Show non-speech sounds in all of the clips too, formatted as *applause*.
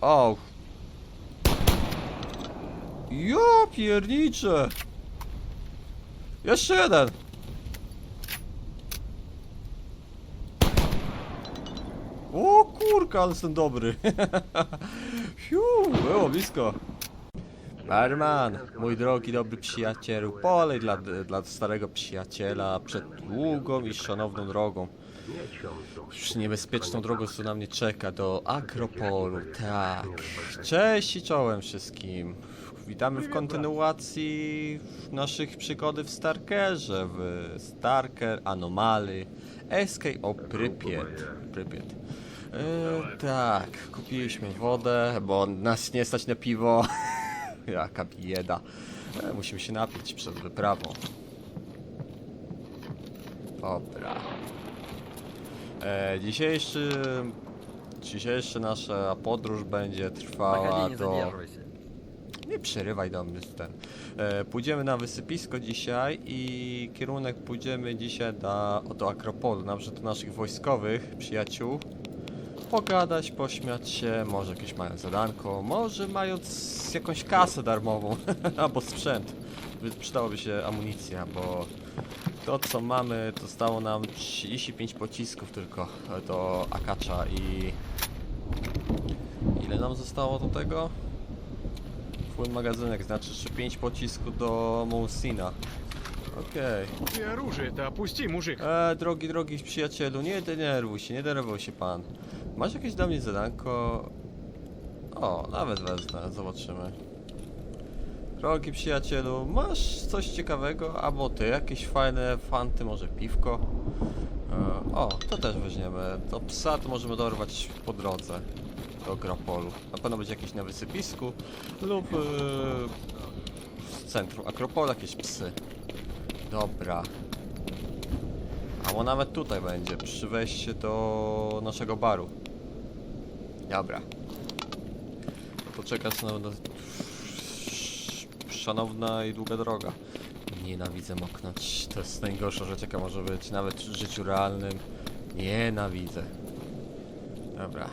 O! Ja pierniczę! Jeszcze jeden! O kurka, ale jestem dobry. *laughs* Fiu, było blisko. Barman, mój drogi dobry przyjacielu, polej dla, dla starego przyjaciela przed długą i szanowną drogą. Już niebezpieczną drogą, co na mnie czeka, do Akropolu, tak. Cześć i czołem wszystkim. Witamy w kontynuacji naszych przygody w Starkerze, w Starker Anomaly, Escape of Prypiet. Prypiet. E, tak, kupiliśmy wodę, bo nas nie stać na piwo. *laughs* Jaka bieda. E, musimy się napić przed wyprawą. Dobra. E, dzisiejszy... Nasza podróż będzie trwała nie do... się. Nie przerywaj do mnie ten. E, pójdziemy na wysypisko dzisiaj i kierunek pójdziemy dzisiaj na, do Akropolu, na przykład do naszych wojskowych przyjaciół. Pogadać, pośmiać się, może jakieś mają zadanko, może mając jakąś kasę darmową, *laughs* albo sprzęt. Przydałoby się amunicja, bo to co mamy to stało nam 35 pocisków tylko do Akacza i... Ile nam zostało do tego? Full magazynek, znaczy jeszcze 5 pocisków do Monsina. Okej. Ты оружие-то опусти, мужик. E, drogi, drogi przyjacielu, nie denerwuj się, nie denerwuj się pan. Masz jakieś dla mnie zadanko? O, nawet wezmę, zobaczymy. Drogi przyjacielu, masz coś ciekawego? Albo ty, jakieś fajne fanty, może piwko? E, o, to też weźmiemy. To psa to możemy dorwać po drodze do Akropolu. Na pewno będzie jakieś na wysypisku lub e, w centrum Akropola jakieś psy. Dobra. Albo nawet tutaj będzie, przy wejściu do naszego baru. Dobra. Na, na... Szanowna i długa droga. Nienawidzę moknąć. To jest najgorsza rzecz jaka może być, nawet w życiu realnym. Nienawidzę. Dobra.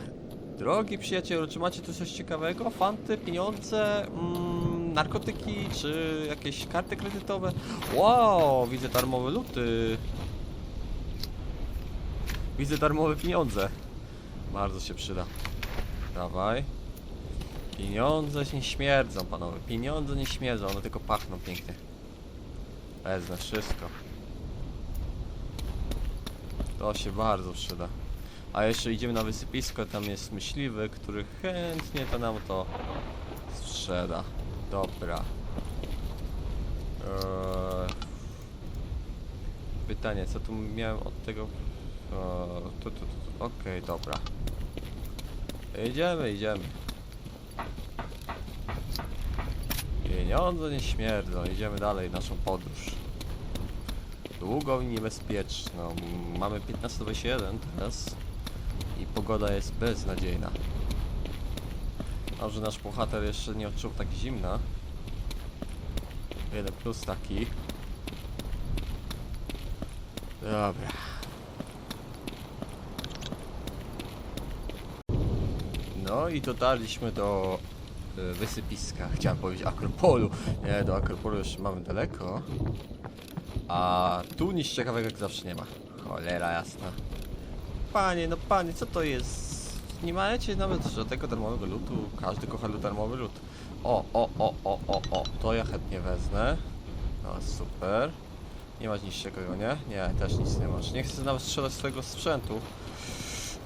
Drogi przyjacielu, czy macie tu coś ciekawego? Fanty, pieniądze, mm, narkotyki, czy jakieś karty kredytowe? Wow, widzę darmowe luty. Widzę darmowe pieniądze. Bardzo się przyda. Dawaj. Pieniądze nie śmierdzą, panowie. Pieniądze nie śmierdzą, one tylko pachną pięknie. Wezmę wszystko. To się bardzo przyda. A jeszcze idziemy na wysypisko, tam jest myśliwy, który chętnie to nam to sprzeda. Dobra. Eee... Pytanie, co tu miałem od tego... Eee, tu, tu, tu, tu. Okej, dobra. Idziemy, idziemy. Pieniądze nie śmierdzą, idziemy dalej naszą podróż. Długą i niebezpieczną. Mamy 15.21 teraz i pogoda jest beznadziejna. Dobrze, nasz bohater jeszcze nie odczuł tak zimna. Jeden plus taki. Dobra. No i dotarliśmy do y, wysypiska. Chciałem powiedzieć Akropolu. Nie, do Akropolu jeszcze mamy daleko. A tu nic ciekawego jak zawsze nie ma. Cholera jasna. Panie, no panie, co to jest? Nie macie nawet żadnego darmowego lutu. Każdy kocha darmowy lód. O, o, o, o, o, o. To ja chętnie wezmę. No super. Nie masz nic ciekawego, nie? Nie, też nic nie masz. Nie chcę nawet strzelać swojego sprzętu.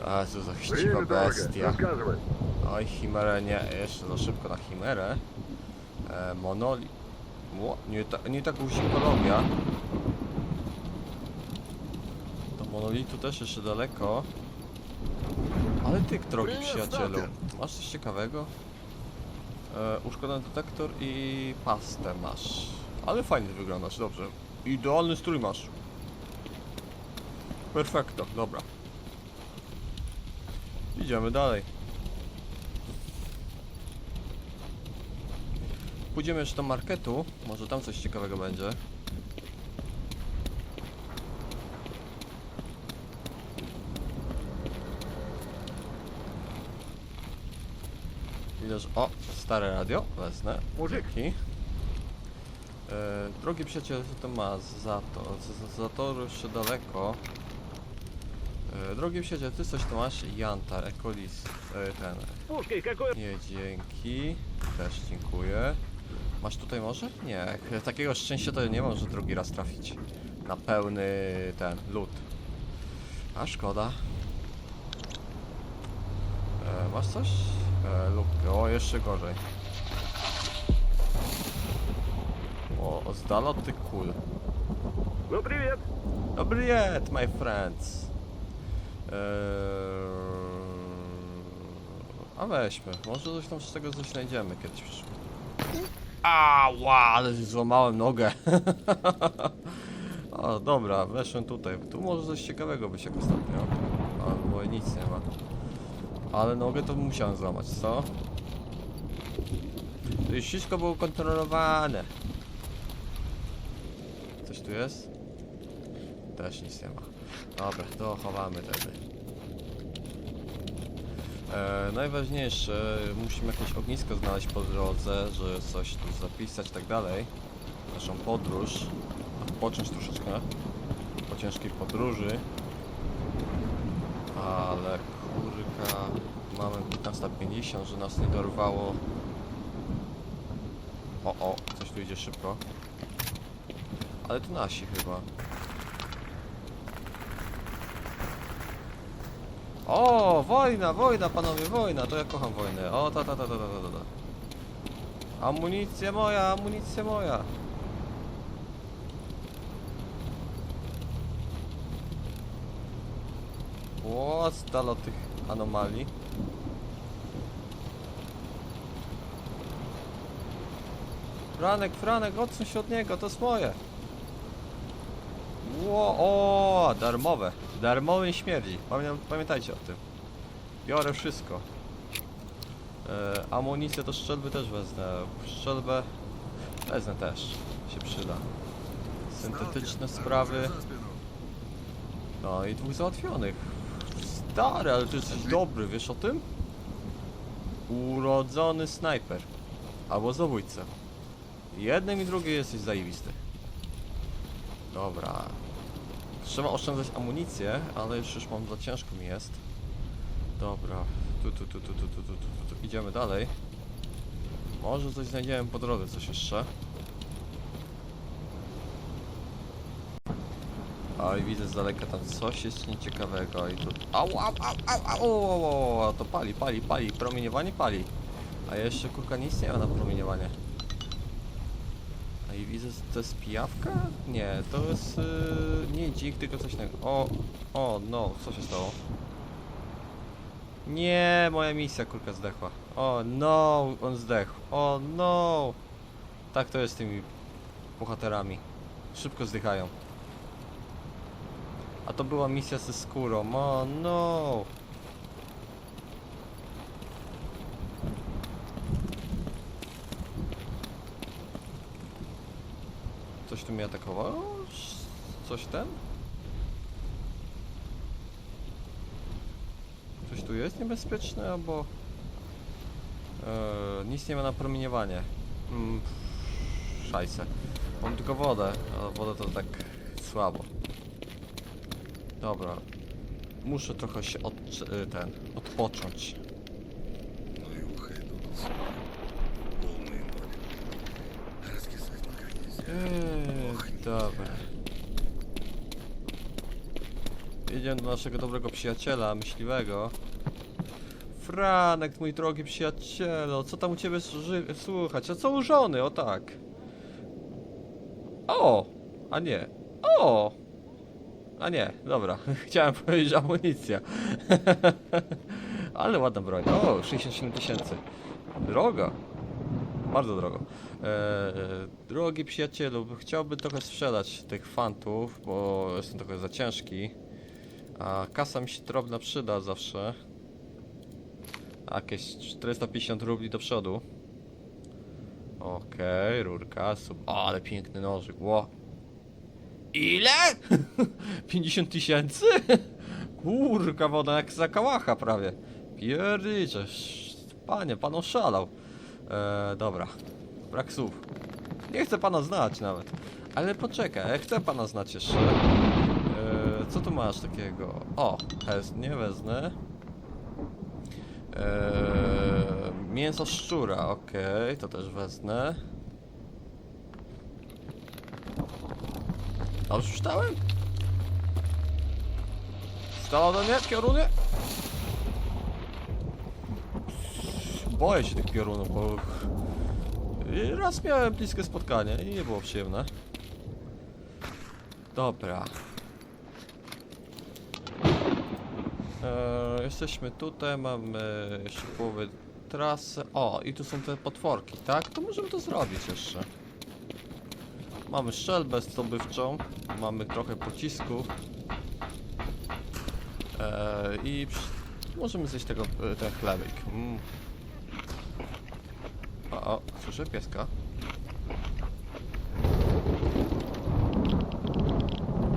A co za chciwa bestia. Oj, Chimerę nie, jeszcze za szybko na Chimerę. E, monoli... Nie, ta, nie tak musi Kolumbia. Do monolitu też jeszcze daleko. Ale ty, drogi przyjacielu, masz coś ciekawego? E, uszkodzony detektor i pastę masz. Ale fajnie wyglądasz, dobrze. Idealny strój masz. Perfekto, dobra. Idziemy dalej. Pójdziemy jeszcze do marketu. Może tam coś ciekawego będzie. Ileż... O, stare radio. Wezmę. Dzięki. E, yy, drogi przyjaciel, co to ma za to? Za, za, za to daleko. E, drogi przyjaciel, ty coś tu masz? Jantar, Ekolis, e, ten. Пушкой какой... Nie, dzięki. Też dziękuję. Masz tutaj może? Nie, takiego szczęścia to nie mam, że drugi raz trafić. Na pełny ten, lód. A szkoda. E, masz coś? E, lubkę, o jeszcze gorzej. O, z dala od tych kul. Ну, привет. Dobry jed, my friends. Eee... A weźmy, może coś tam z tego coś znajdziemy kiedyś przyszło. Ała, ale złamałem nogę. *laughs* o, dobra, weszłem tutaj. Tu może coś ciekawego być jak ostatnio. Albo nic nie ma. Ale nogę to musiałem złamać, co? To już wszystko było kontrolowane. Coś tu jest? Też nic nie ma. Dobra, to chowamy wtedy. E, najważniejsze, musimy jakieś ognisko znaleźć po drodze, że coś tu zapisać i tak dalej. Naszą podróż. Odpocząć troszeczkę po ciężkiej podróży. Ale kurka, mamy 15.50, że nas nie dorwało. O, o, coś tu idzie szybko. Ale to nasi chyba. O, wojna, wojna, panowie, wojna, to ja kocham wojnę. O, ta, ta, ta, ta, ta, ta, ta. Amunicja moja, amunicja moja. O, dala od tych anomalii. Franek, Franek, odsuń się od niego, to jest moje. Ło, o, darmowe. Darmowy śmierdzi. Pamię, pamiętajcie o tym. Biorę wszystko. E, amunicję do strzelby też wezmę. Strzelbę wezmę też. Się przyda. Syntetyczne sprawy. No i dwóch załatwionych. Stary, ale ty jesteś dobry, wiesz o tym? Urodzony snajper. Albo zabójca. Jednym i drugim jesteś zajebisty. Dobra. Trzeba oszczędzać amunicję, ale już, już mam za ciężko mi jest. Dobra. Tu, tu, tu, tu, tu, tu, tu, tu, tu. Idziemy dalej. Może coś znajdziemy po drodze, coś jeszcze. Oj, widzę z daleka tam coś jest nieciekawego i tu... Au, au, au, au, au, au, au, au, to pali, pali, pali, promieniowanie pali. A jeszcze kurka nie ma na promieniowanie. Widzę, to jest pijawka? Nie, to jest yy, nie dzik, tylko coś innego. O, o, no, co się stało? Nie, moja misja kurka zdechła. O, no, on zdechł. O, no. Tak to jest z tymi bohaterami. Szybko zdychają. A to była misja ze skórą. O, no. Coś tu mnie atakowało? Coś ten? Coś tu jest niebezpieczne, albo... Eee, nic nie ma na promieniowanie. Mm. Mam tylko wodę, a woda to tak słabo. Dobra. Muszę trochę się od, ten, odpocząć. Eee, dobra. Jedziemy do naszego dobrego przyjaciela, myśliwego. Franek, mój drogi przyjacielu, co tam u ciebie słuchać? A co u żony? O tak. O! A nie. O! A nie, dobra. *laughs* Chciałem powiedzieć amunicja. *laughs* Ale ładna broń. O, 67 tysięcy. Drogo. Bardzo drogo. Eee, drogi przyjacielu, chciałbym trochę sprzedać tych fantów, bo jestem trochę za ciężki. A kasa mi się drobna przyda zawsze. Jakieś 450 rubli do przodu. Okej, rurka, sub. O, ale piękny nożyk, ło. Ile? *laughs* 50 tysięcy? *laughs* Kurka woda jak za kałacha prawie. Pierdycze, Panie, pan oszalał. E, dobra, brak słów. Nie chcę pana znać nawet. Ale poczekaj, ja chcę pana znać jeszcze. E, co tu masz takiego? O, hez, nie wezmę. E, mięso szczura, okej, to też wezmę. Dobrze czytałem? Stała do mnie, pioruny? Boję się tych piorunów, bo... Raz miałem bliskie spotkanie i nie było przyjemne. Dobra. Eee, jesteśmy tutaj, mamy jeszcze połowę trasy. O, i tu są te potworki, tak? To możemy to zrobić jeszcze. Mamy strzelbę zdobywczą, mamy trochę pocisków. Eee, I możemy zjeść tego, e, ten chlebek. Mm. O, słyszę pieska.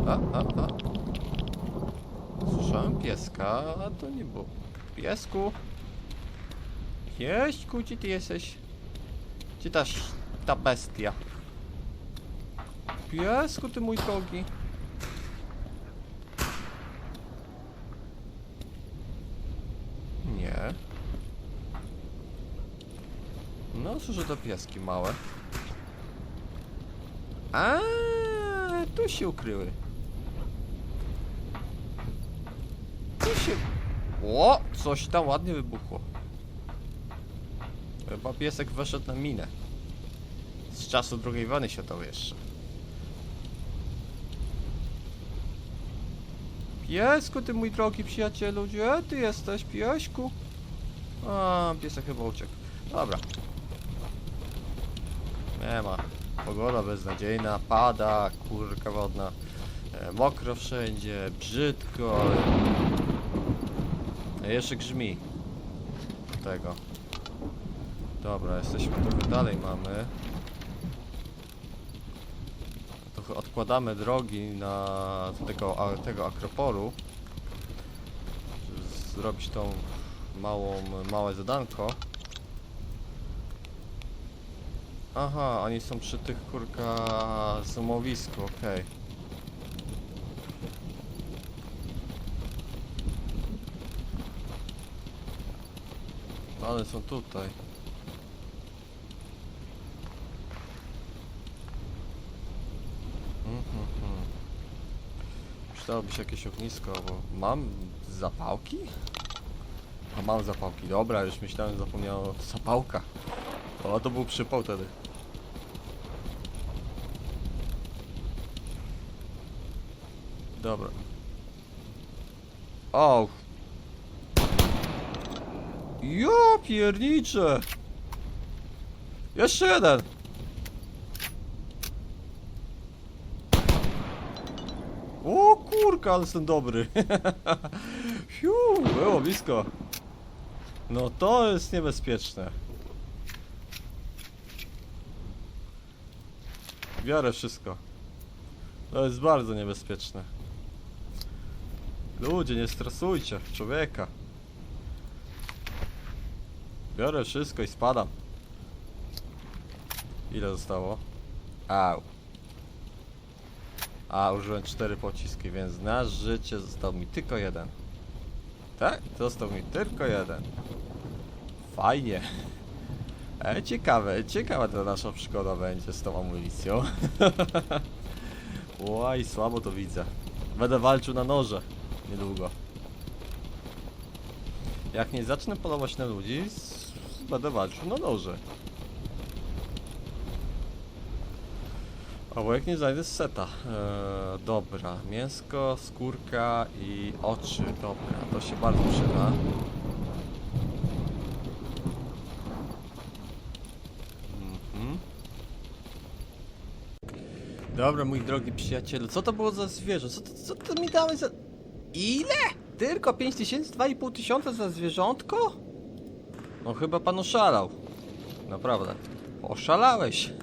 A, a, a. Słyszałem pieska, a to nie było. Piesku? Pieśku, gdzie ty jesteś? Gdzie ta, ta bestia? Piesku, ty mój drogi. Nie. No, słyszę to pieski małe. A, tu się ukryły. Tu się... O, coś tam ładnie wybuchło. Chyba piesek weszedł na minę. Z czasu II wojny światowej jeszcze. Piesku, ty mój drogi przyjacielu, gdzie ty jesteś, pieśku? A, piesek chyba uciekł. Dobra. Nie ma. Pogoda beznadziejna, pada, kurka wodna. E, mokro wszędzie, brzydko. E, jeszcze grzmi. Tego. Dobra, jesteśmy trochę dalej mamy. Trochę odkładamy drogi na tego, a, tego akropolu. Żeby Zrobić tą małą, małe zadanko. Aha, oni są przy tych kurka zumowisku, okej. No, One są tutaj. Mhm. Przydałoby się jakieś ognisko, bo mam zapałki? A mam zapałki, dobra, już myślałem, zapomniałem o zapałkach. O, to był przypał wtedy. Dobra. O! Ja pierniczę! Jeszcze jeden! O kurka, ale jestem dobry. *laughs* Fiu, było blisko. No to jest niebezpieczne. Biorę wszystko. To jest bardzo niebezpieczne. Ludzie, nie stresujcie człowieka. Biorę wszystko i spadam. Ile zostało? Au. A, użyłem cztery pociski, więc na życie został mi tylko jeden. Tak? Został mi tylko jeden. Fajnie. E, ciekawe, ciekawa ta nasza przygoda będzie z tą amunicją. *laughs* Oj, słabo to widzę. Będę walczył na noże niedługo. Jak nie zacznę polować na ludzi, będę walczył na noże. Albo jak nie znajdę seta. Eee, dobra, mięsko, skórka i oczy. Dobra, to się bardzo przyda. Dobra, mój drogi przyjacielu, co to było za zwierzę? Co, to- co to mi dałeś za... Ile? Tylko 5000, 2,5 tysiąca za zwierzątko? No chyba pan oszalał. Naprawdę. Oszalałeś.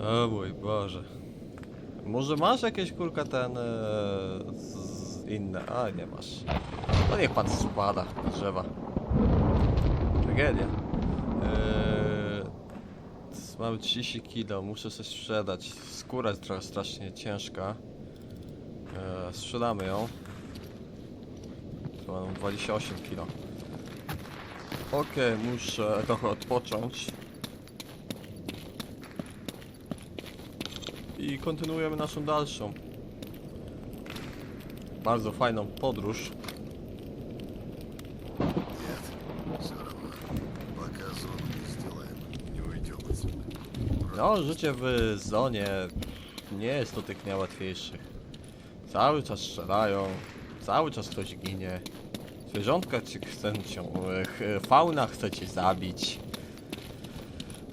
O mój Boże. Może masz jakieś kurka ten e, z, inne? A nie masz. No niech pan spada na drzewa. tragedia. Eee, mamy 30 kilo, muszę coś sprzedać. Skóra jest trochę strasznie ciężka. Eee, sprzedamy ją. Tu mam 28 kilo. Okej, muszę trochę odpocząć. I kontynuujemy naszą dalszą. Bardzo fajną podróż. No, życie w zonie nie jest do tych najłatwiejszych. Cały czas strzelają, cały czas ktoś ginie. Zwierzątka ci chcą cię, fauna chce cię zabić.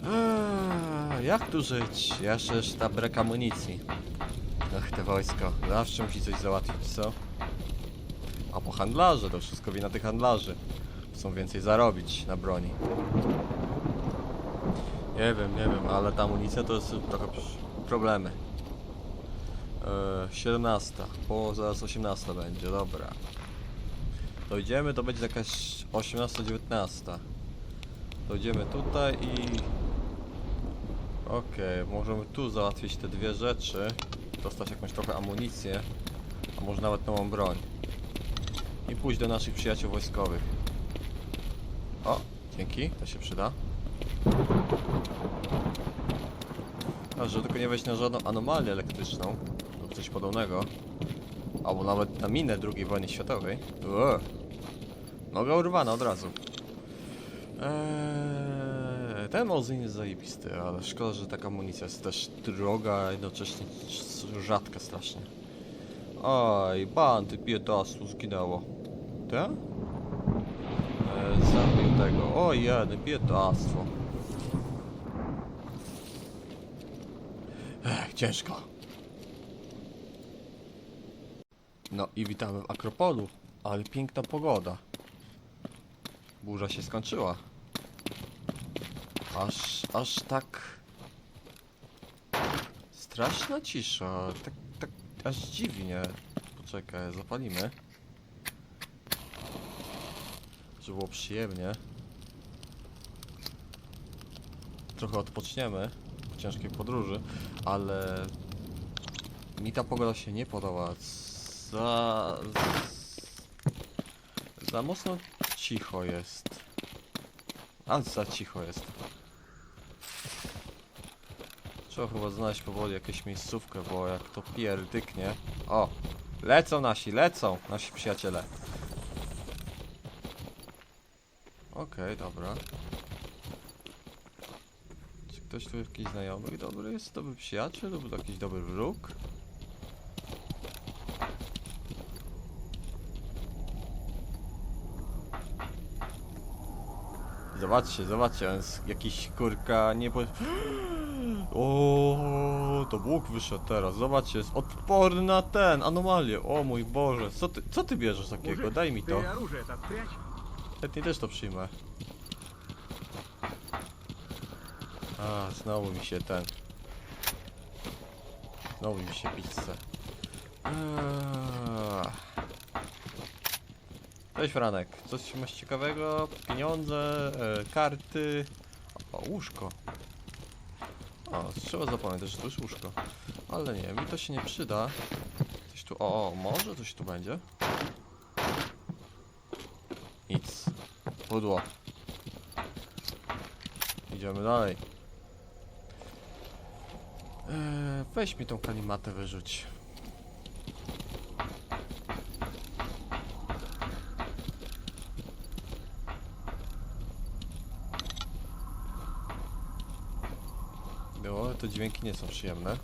Eee, jak tu żyć? Jest ta brak amunicji. Ach, te wojsko. Zawsze musi coś załatwić, co? A po handlarze, to wszystko wina tych handlarzy. Chcą więcej zarobić na broni. Nie wiem, nie wiem, ale ta amunicja to jest trochę problemy. Eee, 17, bo zaraz 18 będzie, dobra. Dojdziemy, to będzie jakaś 18-19. Dojdziemy tutaj i... Okej, możemy tu załatwić te dwie rzeczy. Dostać jakąś trochę amunicję, a może nawet nową broń. I pójść do naszych przyjaciół wojskowych. O, dzięki, to się przyda. A że tylko nie wejść na żadną anomalię elektryczną lub coś podobnego. Albo nawet na minę II wojny światowej. Uuu. Noga urwana od razu. Eee, ten mozin jest zajebisty, ale szkoda, że taka amunicja jest też droga, a jednocześnie rzadka strasznie. Oj, bandy biedastu zginęło. Te? Eee, zabił tego. O jeden, biedactwo. Ciężko. No i witamy w Akropolu, ale piękna pogoda. Burza się skończyła. Aż, aż tak... Straszna cisza, tak, tak, aż dziwnie. Poczekaj, zapalimy. Żeby było przyjemnie. Trochę odpoczniemy po ciężkiej podróży, ale mi ta pogoda się nie podoba. Za... Za mocno cicho jest. A za cicho jest. Trzeba chyba znaleźć powoli jakąś miejscówkę, bo jak to pierdyknie... O! Lecą nasi, lecą! Nasi przyjaciele. Okej, dobra ktoś tu jakiś znajomy dobry jest, dobry przyjaciel lub jakiś dobry wróg? Zobaczcie, zobaczcie, on jest jakiś kurka nie po... *gasps* O, to Bóg wyszedł teraz. Zobaczcie, jest odporny na ten anomalię. O mój Boże, co ty, co ty bierzesz takiego? Daj mi to. Chętnie też to przyjmę. A, znowu mi się ten. Znowu mi się pizzę. Eee. Cześć Franek, coś masz ciekawego? Pieniądze, e, karty. O, łóżko. O, trzeba zapamiętać, że to jest łóżko. Ale nie, mi to się nie przyda. Coś tu, o może coś tu będzie? Nic. Pudło. Idziemy dalej. Eee, weź mi tą kalimatę wyrzuć. Było, te dźwięki nie są przyjemne.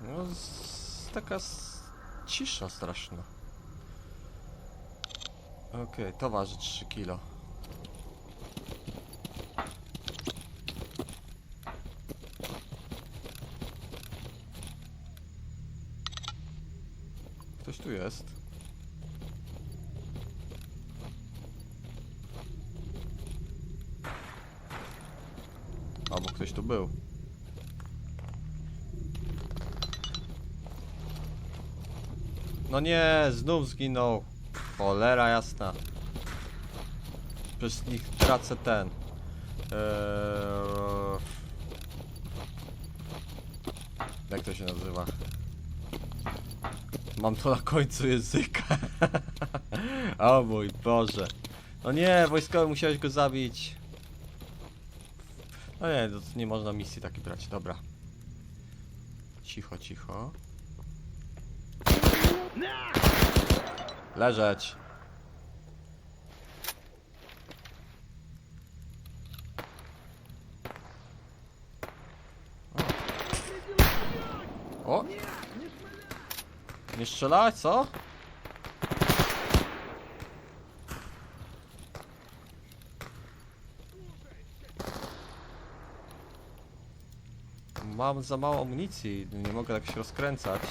No, z, taka s- cisza straszna. Okej, to waży 3 kilo. Ktoś tu jest. Albo ktoś tu był. No nie, znów zginął. Cholera jasna. Przez nich tracę ten. Eee... Jak to się nazywa? Mam to na końcu języka. *laughs* o mój Boże. No nie, wojskowy musiałeś go zabić. No nie, to nie można misji takiej brać, dobra. Cicho, cicho. Leżeć. O! o. Nie strzelać, co? Mam za mało amunicji, nie mogę tak się rozkręcać.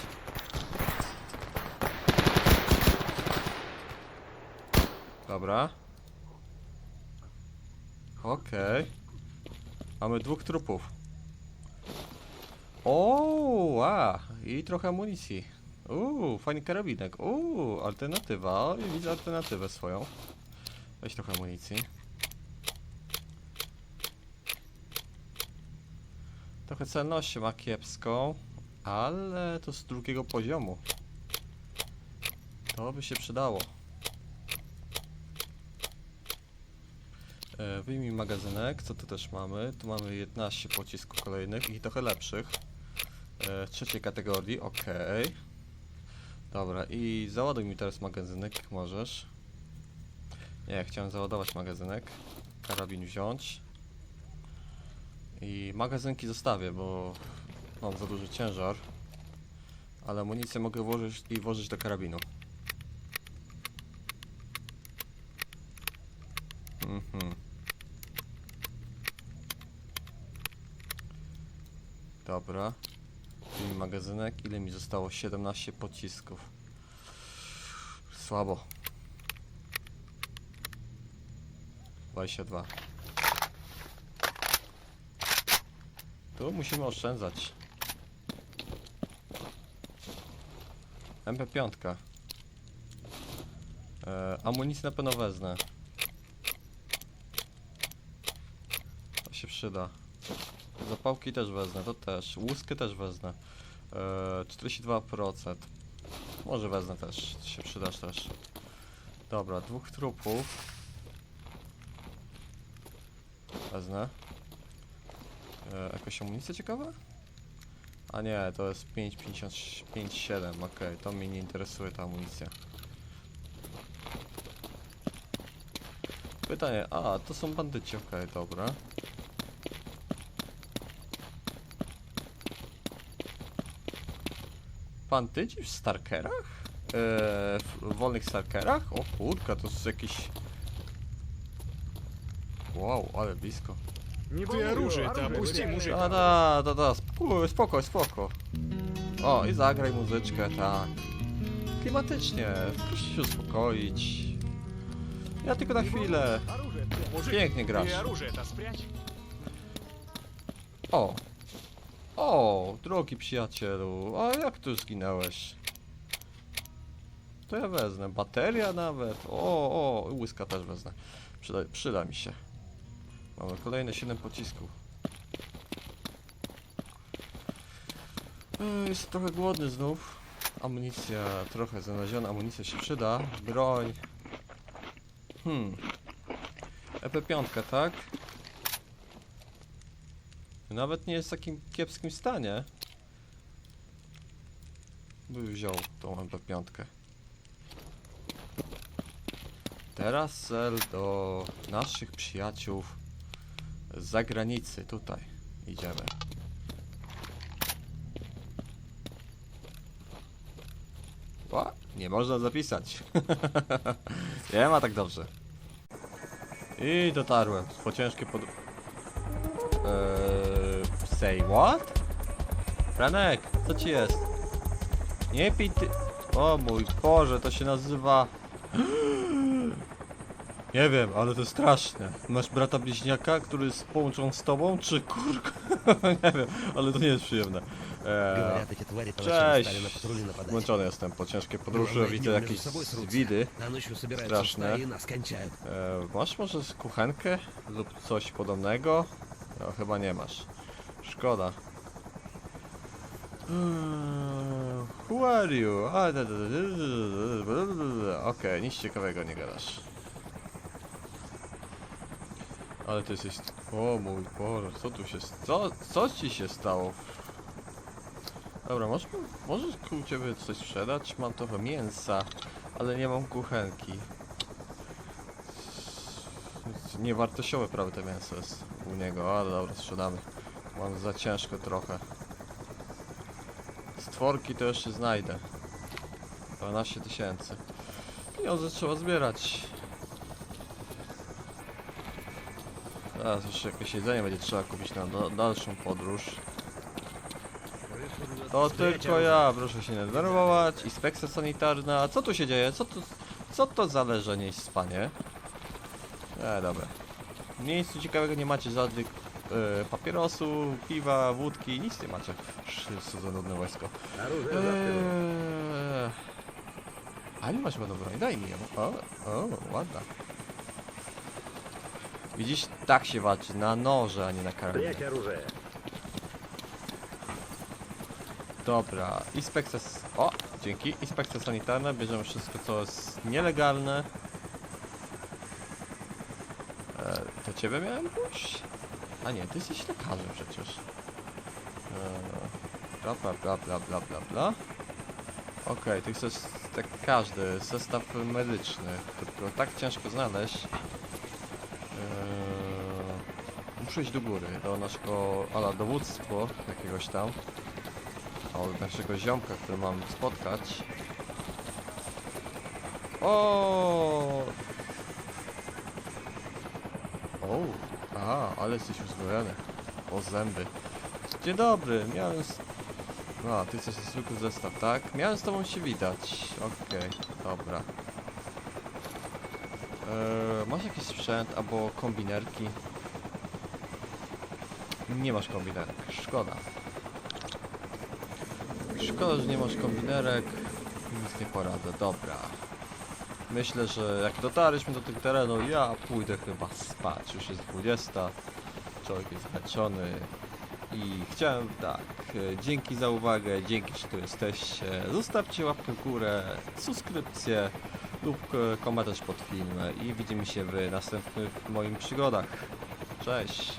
Dobra. Okej. Mamy dwóch trupów. O, a, i trochę amunicji. Uuu, fajny karabinek. Uuu, alternatywa. O, i widzę alternatywę swoją. Weź trochę amunicji. Trochę celności ma kiepską, ale to z drugiego poziomu. To by się przydało. E, Wyjmij magazynek, co tu też mamy? Tu mamy 11 pocisków kolejnych i trochę lepszych. E, trzeciej kategorii, ok. Dobra, i załaduj mi teraz magazynek, możesz. Nie, chciałem załadować magazynek. Karabin wziąć. I magazynki zostawię, bo mam za duży ciężar. Ale amunicję mogę włożyć i włożyć do karabinu. Mhm. Dobra. Wyjmij magazynek. Ile mi zostało? 17 pocisków. Słabo. 22. Tu musimy oszczędzać. MP5. E, amunicję na pewno wezmę. To się przyda. Zapałki też wezmę, to też. Łuskę też wezmę. E, 42%. Może wezmę też, się przydasz też. Dobra, dwóch trupów. Wezmę. E, jakaś amunicja ciekawa? A nie, to jest 5,55,7, okej, to mnie nie interesuje ta amunicja. Pytanie, a, to są bandyci, okej, dobra. bandyci w Starkerach? Eee, w wolnych Starkerach? O kurka, to jest jakiś... Wow, ale blisko. Nie tu ja ruszę, ta puści mużyka. Da, da, da, da, spoko, spoko. O, i zagraj muzyczkę, tak. Klimatycznie, proszę się uspokoić. Ja tylko na chwilę. Pięknie grasz. O, o, drogi przyjacielu, a jak tu zginęłeś? To ja wezmę, bateria nawet, o, o, łyska też wezmę. Przyda, przyda mi się. Mamy kolejne 7 pocisków. Ej, Jest trochę głodny znów. Amunicja trochę znaleziona, amunicja się przyda. Broń. Hmm. EP5, tak? Nawet nie jest w takim kiepskim stanie. By wziął tą MP5. Teraz cel do naszych przyjaciół z zagranicy. Tutaj idziemy. Ła, nie można zapisać. *laughs* nie ma tak dobrze. I dotarłem. Po ciężkie pod... Eee, Say what? Franek, co ci jest? Nie pij ty... O mój Boże, to się nazywa... *gasps* Nie wiem, ale to straszne. Masz brata bliźniaka, który jest połączony z tobą, czy kurka? *laughs* nie wiem, ale to nie jest przyjemne. Eee, cześć! Zmęczony jestem po ciężkiej podróży, widzę jakieś widy straszne. Eee, masz może kuchenkę lub coś podobnego? No, chyba nie masz. Szkoda. Mm, who are you? Ok, nic ciekawego nie gadasz. Ale ty jesteś... O mój Boże, co tu się... Co, co ci się stało? Dobra, może, możesz u ciebie coś sprzedać? Mam trochę mięsa, ale nie mam kuchenki. Niewartościowe prawie to mięso jest u niego, ale dobra, sprzedamy. Mam za ciężko trochę. Stworki to jeszcze znajdę. 12 tysięcy. Pieniądze trzeba zbierać. Teraz jeszcze jakieś jedzenie będzie trzeba kupić na da dalszą podróż. To tylko ja, proszę się nie denerwować. Inspekcja sanitarna. Co tu się dzieje? Co co to za leżenie spanie? E, dobra. Nic ciekawego nie macie, żadnych e, piwa, wódki, nic nie macie. Wszyscy za nudne wojsko. Na. A nie masz chyba broń, daj mi ją. O, o, ładna. Widzisz, tak się walczy, na noże, a nie na karabinę. Jakie róże? Dobra, inspekcja... O, dzięki. Inspekcja sanitarna, bierzemy wszystko, co jest nielegalne. E, to ciebie miałem pójść? A nie, ty jesteś lekarzem przecież. E, bla bla bla bla bla bla bla. Okej, ty chcesz tak każdy zestaw medyczny, tylko tak ciężko znaleźć. Eee, muszę iść do góry, do naszego, ala dowództwa jakiegoś tam od naszego ziomka, który mam spotkać. O! O! Aha, ale jesteś uzbrojony. O zęby. Dzień dobry, miałem... S... A, ty jesteś zwykły zestaw, tak? Miałem z tobą się widać. Okej, dobra. Eee, masz jakiś sprzęt albo kombinerki? Nie masz kombinerek, szkoda. Szkoda, że nie masz kombinerek. Nic nie poradzę, dobra. Myślę, że jak dotarliśmy do tych terenów, ja pójdę chyba spać. Już jest 20. Człowiek jest zmęczony. I chciałem tak, e, dzięki za uwagę, dzięki, że tu jesteście. Zostawcie łapkę w górę, subskrypcję lub e, komentarz pod filmem i widzimy się w następnych moich przygodach. Cześć!